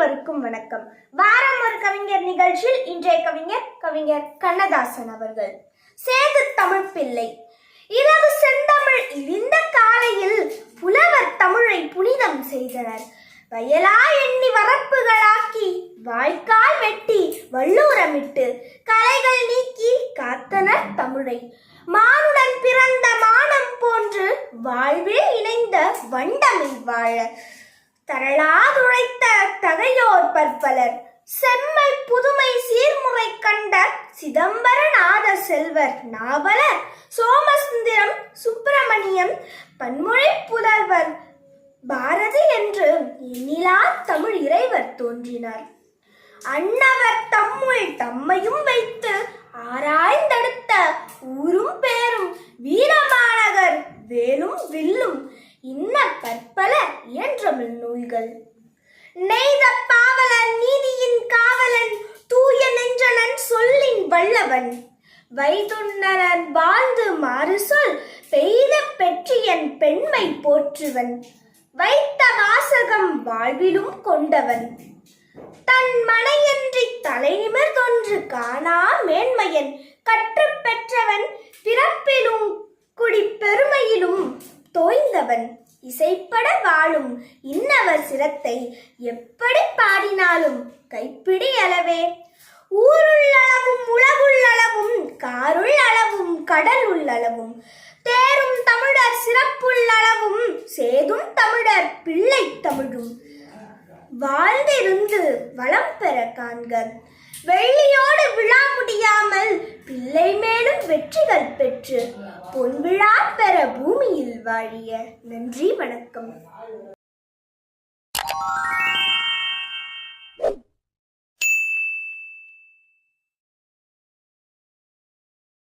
அனைவருக்கும் வணக்கம். வாரம் ஒரு கவிஞர் நிகழ்ச்சியில் இன்றைய கவிஞர் கவிஞர் கண்ணதாசன் அவர்கள். சேது தமிழ் பிள்ளை. இரவு செந்தமிழ் இந்த காலையில் புலவர் தமிழை புனிதம் செய்தனர். வயலா எண்ணி வரப்புகளாக்கி வாய்க்கால் வெட்டி வல்லூரமிட்டு கலைகள் நீக்கி காத்தனர் தமிழை. மானுடன் பிறந்த மானம் போன்று வாழ்வில் இணைந்த வண்டமில் வாழ. தரளாதுழைத்த தகையோர் பற்பலர் செம்மை புதுமை சீர்முறை கண்ட சிதம்பரநாத செல்வர் நாவலர் சோமசுந்தரம் சுப்பிரமணியம் பன்மொழி புதல்வர் பாரதி என்று எண்ணிலா தமிழ் இறைவர் தோன்றினார். அன்னவர் தம்முள் தம்மையும் வைத்து ஆராய்ந்தெடுத்த ஊரும் பேரும் வீரமாநகர் வேலும் வில்லும் பாவலன் நூல்கள். நெய்த பாவலன் நீதியின் காவலன் தூய நெஞ்சனன் சொல்லின் வல்லவன். வைதுன்னரன் வாழ்ந்து மாறு சொல் பெய்த பெற்றியன் பெண்மை போற்றுவன். வைத்த வாசகம் வாழ்விலும் கொண்டவன். தன் மனையன்றி தலை நிமிர்தொன்று காணா மேன்மையன். கற்று பெற்றவன் பிறப்பிலும் குடி பெருமையிலும் தோய்ந்தவன். இசைப்பட வாழும் இன்னவர் சிரத்தை எப்படி பாடினாலும் கைப்பிடி அளவே. ஊருள்ளளவும் உலகுள்ளளவும் காருள் அளவும் கடல் உள்ளளவும் தேரும் தமிழர் சிறப்புள்ளளவும் சேதும் தமிழர் பிள்ளை தமிழும். வாழ்ந்திருந்து வளம் பெற காண்க. வெள்ளியோடு விழா முடியாது வெற்றிகள் பெற்று பொன்விழா பெற பூமியில் வாழிய. நன்றி வணக்கம்.